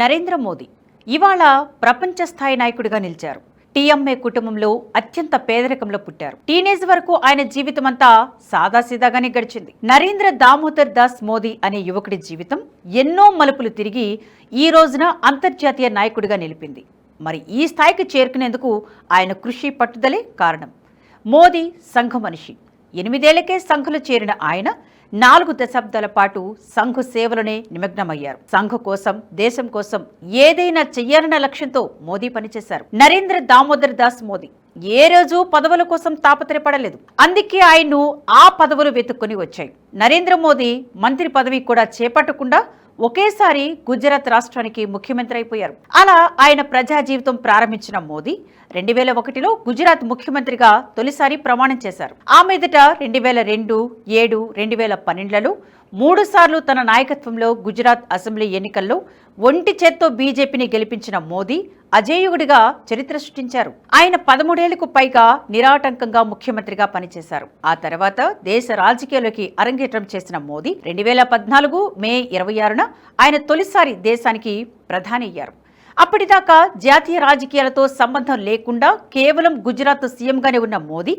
నరేంద్ర మోదీ. ఇవాళ ప్రపంచ స్థాయి నాయకుడిగా నిలిచారు. టీఎంఏ కుటుంబంలో అత్యంత పేదరికంలో పుట్టారు. టీనేజ్ వరకు ఆయన జీవితం అంతా సాదాసీదాగానే గడిచింది. నరేంద్ర దామోదర్ దాస్ మోదీ అనే యువకుడి జీవితం ఎన్నో మలుపులు తిరిగి ఈ రోజున అంతర్జాతీయ నాయకుడిగా నిలిపింది. మరి ఈ స్థాయికి చేరుకునేందుకు ఆయన కృషి పట్టుదలే కారణం. మోదీ సంఘ మనిషి ఎనిమిదేళ్ళకే సంఘులు చేరిన ఆయన నాలుగు దశాబ్దాల పాటు సంఘ సేవలోనే నిమగ్నమయ్యారు. సంఘ కోసం దేశం కోసం ఏదైనా చెయ్యాలన్న లక్ష్యంతో మోదీ పనిచేశారు. నరేంద్ర దామోదర్ దాస్ మోదీ ఏ రోజు పదవుల కోసం తాపత్రయపడలేదు. అందుకే ఆయన్ను ఆ పదవులు వెతుక్కొని వచ్చాయి. నరేంద్ర మోదీ మంత్రి పదవి కూడా చేపట్టకుండా ఒకేసారి గుజరాత్ రాష్ట్రానికి ముఖ్యమంత్రి అయిపోయారు. అలా ఆయన ప్రజా జీవితం ప్రారంభించిన మోదీ రెండు వేల ఒకటిలో గుజరాత్ ముఖ్యమంత్రిగా తొలిసారి ప్రమాణం చేశారు. ఆ మీదట రెండు వేల రెండు ఏడు రెండు వేల పన్నెండులలో మూడు సార్లు తన నాయకత్వంలో గుజరాత్ అసెంబ్లీ ఎన్నికల్లో ఒంటి చేత్తో బీజేపీని గెలిపించిన మోదీ అజేయుడిగా చరిత్ర సృష్టించారు. ఆయన పదమూడేళ్ళకు పైగా నిరాటంకంగా ముఖ్యమంత్రిగా పనిచేశారు. ఆ తర్వాత దేశ రాజకీయాల్లోకి అరంగేట్రం చేసిన మోదీ రెండు వేల పద్నాలుగు మే ఇరవై ఆరున ఆయన తొలిసారి దేశానికి ప్రధాని అయ్యారు. అప్పటిదాకా జాతీయ రాజకీయాలతో సంబంధం లేకుండా కేవలం గుజరాత్ సీఎంగానే ఉన్న మోదీ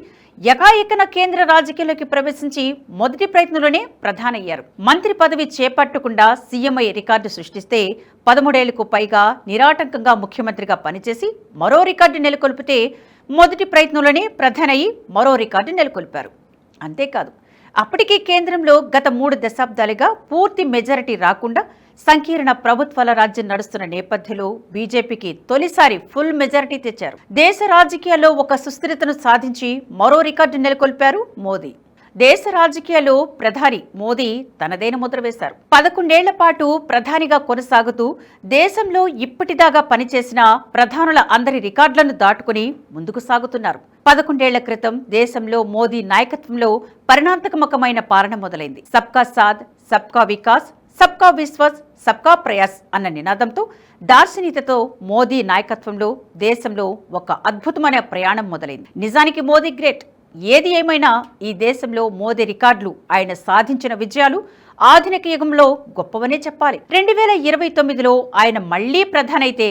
ఎకాఎకన కేంద్ర రాజకీయాల్లోకి ప్రవేశించి మొదటి ప్రయత్నంలోనే ప్రధానయ్యారు. మంత్రి పదవి చేపట్టకుండా సీఎంఐ రికార్డు సృష్టిస్తే పదమూడేళ్ళకు పైగా నిరాటంకంగా ముఖ్యమంత్రిగా పనిచేసి మరో రికార్డు నెలకొల్పితే మొదటి ప్రయత్నంలోనే ప్రధానయ్యి మరో రికార్డు నెలకొల్పారు. అంతేకాదు అప్పటికే కేంద్రంలో గత మూడు దశాబ్దాలుగా పూర్తి మెజారిటీ రాకుండా సంకీర్ణ ప్రభుత్వాల రాజ్యం నడుస్తున్న నేపథ్యంలో బీజేపీకి తొలిసారి ఫుల్ మెజారిటీ తెచ్చారు. దేశ రాజకీయాల్లో ఒక సుస్థిరతను సాధించి మరో రికార్డు నెలకొల్పారు మోదీ. దేశ రాజకీయాల్లో ప్రధాని మోదీ తనదైన ముద్ర వేశారు. పదకొండేళ్ళ పాటు ప్రధానిగా కొనసాగుతూ దేశంలో ఇప్పటిదాకా పనిచేసిన ప్రధానుల అందరి రికార్డులను దాటుకుని ముందుకు సాగుతున్నారు. పదకొండేళ్ళ క్రితం దేశంలో మోదీ నాయకత్వంలో పరిణాంతకమకమైన పాలన మొదలైంది. సబ్కా సాథ్ సబ్కా వికాస్ సబ్కా విశ్వాస్ సబ్కా ప్రయాస్ అన్న నినాదంతో దార్శనికతతో మోదీ నాయకత్వంలో దేశంలో ఒక అద్భుతమైన ప్రయాణం మొదలైంది. నిజానికి మోదీ గ్రేట్. ఏది ఏమైనా ఈ దేశంలో మోదీ రికార్డులు ఆయన సాధించిన విజయాలు ఆధునిక యుగంలో గొప్పవనే చెప్పాలి. రెండు వేల ఇరవై తొమ్మిదిలో ఆయన మళ్ళీ ప్రధానైతే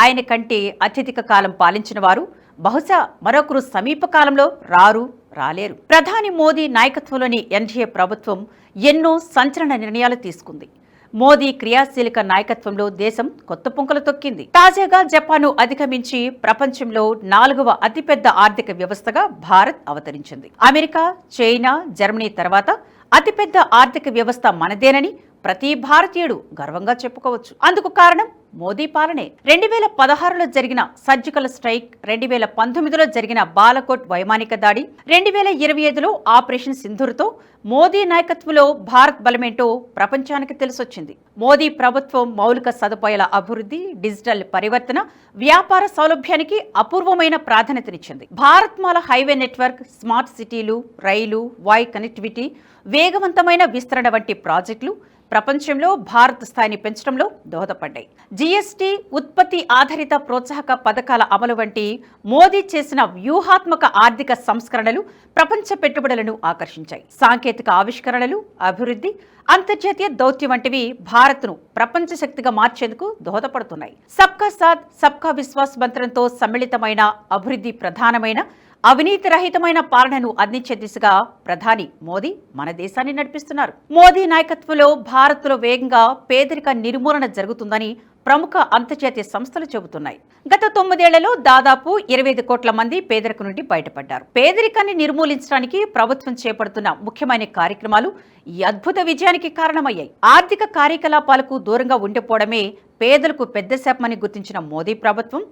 ఆయన కంటే అత్యధిక కాలం పాలించిన వారు బహుశా మరొకరు సమీప కాలంలో రారు రాలేరు. ప్రధాని మోదీ నాయకత్వంలోని ఎన్డీఏ ప్రభుత్వం ఎన్నో సంచలన నిర్ణయాలు తీసుకుంది. మోదీ క్రియాశీలక నాయకత్వంలో దేశం కొత్త పుంకలు తొక్కింది. తాజాగా జపాన్ను అధిగమించి ప్రపంచంలో నాలుగవ అతిపెద్ద ఆర్థిక వ్యవస్థగా భారత్ అవతరించింది. అమెరికా చైనా జర్మనీ తర్వాత అతిపెద్ద ఆర్థిక వ్యవస్థ మనదేనని ప్రతి భారతీయుడు గర్వంగా చెప్పుకోవచ్చు. అందుకు కారణం మోదీ పాలనే. రెండు వేల పదహారులో జరిగిన సర్జికల్ స్ట్రైక్ రెండు వేల పంతొమ్మిదిలో జరిగిన బాలకోట్ వైమానిక దాడి రెండు వేల ఇరవై ఐదులో ఆపరేషన్ సింధూర్తో మోదీ నాయకత్వంలో భారత్ బలమేంటో ప్రపంచానికి తెలిసొచ్చింది. మోదీ ప్రభుత్వం మౌలిక సదుపాయాల అభివృద్ధి డిజిటల్ పరివర్తన వ్యాపార సౌలభ్యానికి అపూర్వమైన ప్రాధాన్యతనిచ్చింది. భారత్మాల హైవే నెట్వర్క్ స్మార్ట్ సిటీలు రైలు వాయు కనెక్టివిటీ వేగవంతమైన విస్తరణ వంటి ప్రాజెక్టులు ప్రపంచంలో భారత్ స్థాయిని పెంచడంలో దోహదపడ్డాయి. జీఎస్టీ ఉత్పత్తి ఆధారిత ప్రోత్సాహక పథకాల అమలు వంటి మోదీ చేసిన వ్యూహాత్మక ఆర్థిక సంస్కరణలు ప్రపంచ పెట్టుబడులను ఆకర్షించాయి. సాంకేతిక ఆవిష్కరణలు అభివృద్ధి అంతర్జాతీయ దౌత్యం వంటివి భారత్ను ప్రపంచ శక్తిగా మార్చేందుకు దోహదపడుతున్నాయి. సబ్కా సాత్ సబ్కా విశ్వాస్ మంత్రంతో సమ్మిళితమైన అభివృద్ధి ప్రధానమైన అవినీతి రహితమైన పాలనను అందించే దిశగా ప్రధాని మోదీ మన దేశాన్ని నడిపిస్తున్నారు. మోదీ నాయకత్వంలో భారత్లో వేగంగా పేదరిక నిర్మూలన జరుగుతుందని ప్రముఖ అంతర్జాతీయ సంస్థలు చెబుతున్నాయి. గత తొమ్మిదేళ్ళలో దాదాపు ఇరవై ఐదు కోట్ల మంది పేదరిక నుండి బయటపడ్డారు. పేదరికాన్ని నిర్మూలించడానికి ప్రభుత్వం చేపడుతున్న ముఖ్యమైన కార్యక్రమాలు ఈ అద్భుత విజయానికి కారణమయ్యాయి. ఆర్థిక కార్యకలాపాలకు దూరంగా ఉండిపోవడమే పేదలకు పెద్ద శాపమని గుర్తించిన మోదీ ప్రభుత్వం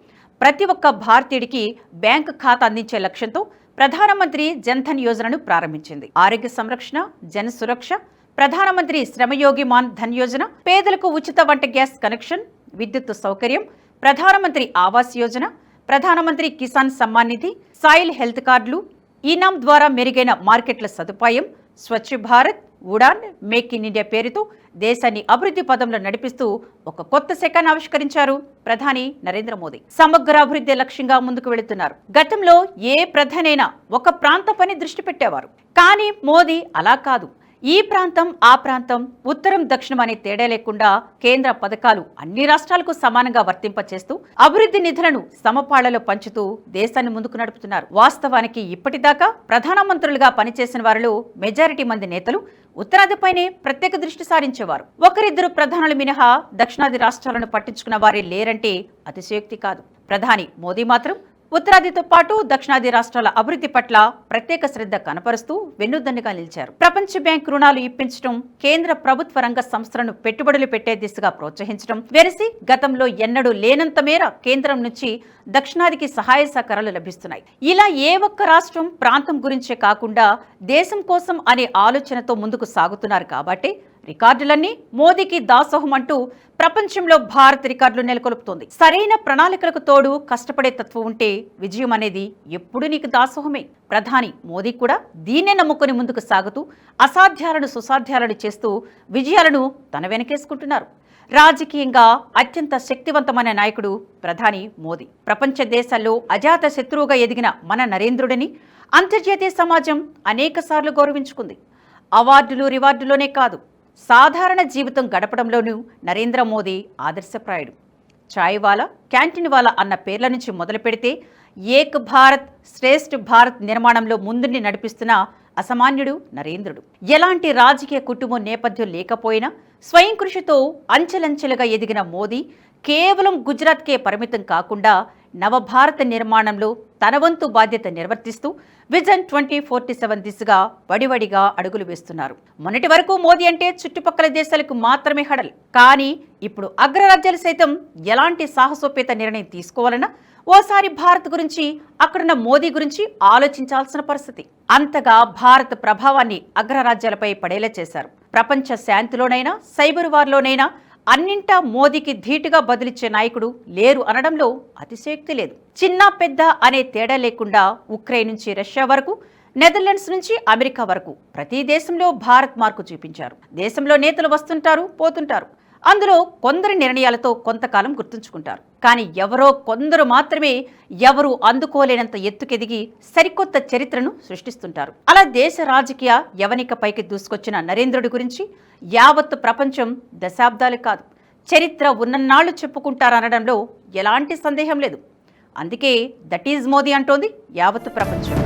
ప్రతి ఒక్క భారతీయుడికి బ్యాంక్ ఖాతా అందించే లక్ష్యంతో ప్రధానమంత్రి జన్ధన్ యోజనను ప్రారంభించింది. ఆరోగ్య సంరక్షణ జన సురక్ష ప్రధానమంత్రి శ్రమయోగి మాన్ ధన్ యోజన పేదలకు ఉచిత వంట గ్యాస్ కనెక్షన్ విద్యుత్ సౌకర్యం ప్రధానమంత్రి ఆవాస్ యోజన ప్రధానమంత్రి కిసాన్ సమ్మాన్ నిధి సాయిల్ హెల్త్ కార్డులు ఈనాం ద్వారా మెరుగైన మార్కెట్ల సదుపాయం Swachh Bharat Udan make in India పేరుతో దేశాన్ని అభివృద్ధి పదంలో నడిపిస్తూ ఒక కొత్త శకాన్ని ఆవిష్కరించారు ప్రధాని నరేంద్ర మోదీ. సమగ్ర అభివృద్ధి లక్ష్యంగా ముందుకు వెళుతున్నారు. గతంలో ఏ ప్రధానైనా ఒక ప్రాంత పని దృష్టి పెట్టేవారు. కానీ మోదీ అలా కాదు. ఈ ప్రాంతం ఆ ప్రాంతం ఉత్తరం దక్షిణం అనే తేడా లేకుండా కేంద్ర పథకాలు అన్ని రాష్ట్రాలకు సమానంగా వర్తింపచేస్తూ అభివృద్ధి నిధులను సమపాళ్ళలో పంచుతూ దేశాన్ని ముందుకు నడుపుతున్నారు. వాస్తవానికి ఇప్పటిదాకా ప్రధానమంత్రులుగా పనిచేసిన వారిలో మెజారిటీ మంది నేతలు ఉత్తరాదిపైనే ప్రత్యేక దృష్టి సారించేవారు. ఒకరిద్దరు ప్రధానులు మినహా దక్షిణాది రాష్ట్రాలను పట్టించుకున్న వారే లేరంటే అతిశయోక్తి కాదు. ప్రధాని మోదీ మాత్రం ఉత్తరాదితో పాటు దక్షిణాది రాష్ట్రాల అభివృద్ధి పట్ల ప్రత్యేక శ్రద్ధ కనపరుస్తూ వెన్నుదన్నుగా నిలిచారు. ప్రపంచ బ్యాంక్ రుణాలు ఇప్పించడం కేంద్ర ప్రభుత్వ రంగ సంస్థలను పెట్టుబడులు పెట్టే దిశగా ప్రోత్సహించడం వెరసి గతంలో ఎన్నడూ లేనంత మేర కేంద్రం నుంచి దక్షిణాదికి సహాయ సహకారాలు లభిస్తున్నాయి. ఇలా ఏ ఒక్క రాష్ట్రం ప్రాంతం గురించే కాకుండా దేశం కోసం అనే ఆలోచనతో ముందుకు సాగుతున్నారు కాబట్టి రికార్డులన్నీ మోదీకి దాసోహం అంటూ ప్రపంచంలో భారత్ రికార్డులు నెలకొల్పుతోంది. సరైన ప్రణాళికలకు తోడు కష్టపడే తత్వం ఉంటే విజయం అనేది ఎప్పుడు నీకు దాసోహమే. ప్రధాని మోదీ కూడా దీన్నే నమ్ముకొని ముందుకు సాగుతూ అసాధ్యాలను సుసాధ్యాలను చేస్తూ విజయాలను తన వెనకేసుకుంటున్నారు. రాజకీయంగా అత్యంత శక్తివంతమైన నాయకుడు ప్రధాని మోదీ. ప్రపంచ దేశాల్లో అజాత శత్రువుగా ఎదిగిన మన నరేంద్రుడిని అంతర్జాతీయ సమాజం అనేకసార్లు గౌరవించుకుంది. అవార్డులు రివార్డులోనే కాదు సాధారణ జీవితం గడపడంలోనూ నరేంద్ర మోదీ ఆదర్శప్రాయుడు. చాయ్ వాలా క్యాంటీన్ వాలా అన్న పేర్ల నుంచి మొదలు పెడితే ఏక్ భారత్ శ్రేష్ఠ భారత్ నిర్మాణంలో ముందుని నడిపిస్తున్న అసామాన్యుడు నరేంద్రుడు. ఎలాంటి రాజకీయ కుటుంబం నేపథ్యం లేకపోయినా స్వయం కృషితో అంచెలంచెలుగా ఎదిగిన మోదీ కేవలం గుజరాత్కే పరిమితం కాకుండా నవభారత నిర్మాణంలో తన వంతు బాధ్యత నిర్వర్తిస్తూ విజన్ ట్వంటీ ఫోర్టీ సెవెన్ దిశగా వడివడిగా అడుగులు వేస్తున్నారు. మొన్నటి వరకు మోదీ అంటే చుట్టుపక్కల దేశాలకు మాత్రమే హడల్. కానీ ఇప్పుడు అగ్రరాజ్యాలు సైతం ఎలాంటి సాహసోపేత నిర్ణయం తీసుకోవాలన్నా ఓసారి భారత్ గురించి అక్కడున్న మోదీ గురించి ఆలోచించాల్సిన పరిస్థితి. అంతగా భారత్ ప్రభావాన్ని అగ్రరాజ్యాలపై పడేలా చేశారు. ప్రపంచ శాంతిలోనైనా సైబర్ వార్లోనైనా అన్నింటా మోదీకి ధీటుగా బదిలిచ్చే నాయకుడు లేరు అనడంలో అతిశయోక్తి లేదు. చిన్న పెద్ద అనే తేడా లేకుండా ఉక్రెయిన్ నుంచి రష్యా వరకు నెదర్లాండ్స్ నుంచి అమెరికా వరకు ప్రతి దేశంలో భారత్ మార్కు చూపించారు. దేశంలో నేతలు వస్తుంటారు పోతుంటారు. అందులో కొందరి నిర్ణయాలతో కొంతకాలం గుర్తుంచుకుంటారు. కానీ ఎవరో కొందరు మాత్రమే ఎవరు అందుకోలేనంత ఎత్తుకెదిగి సరికొత్త చరిత్రను సృష్టిస్తుంటారు. అలా దేశ రాజకీయ యవనిక పైకి దూసుకొచ్చిన నరేంద్రుడి గురించి యావత్ ప్రపంచం దశాబ్దాలు కాదు. చరిత్ర ఉన్నన్నాళ్ళు చెప్పుకుంటారనడంలో ఎలాంటి సందేహం లేదు. అందుకే దట్ ఈజ్ మోదీ అంటోంది యావత్ ప్రపంచం.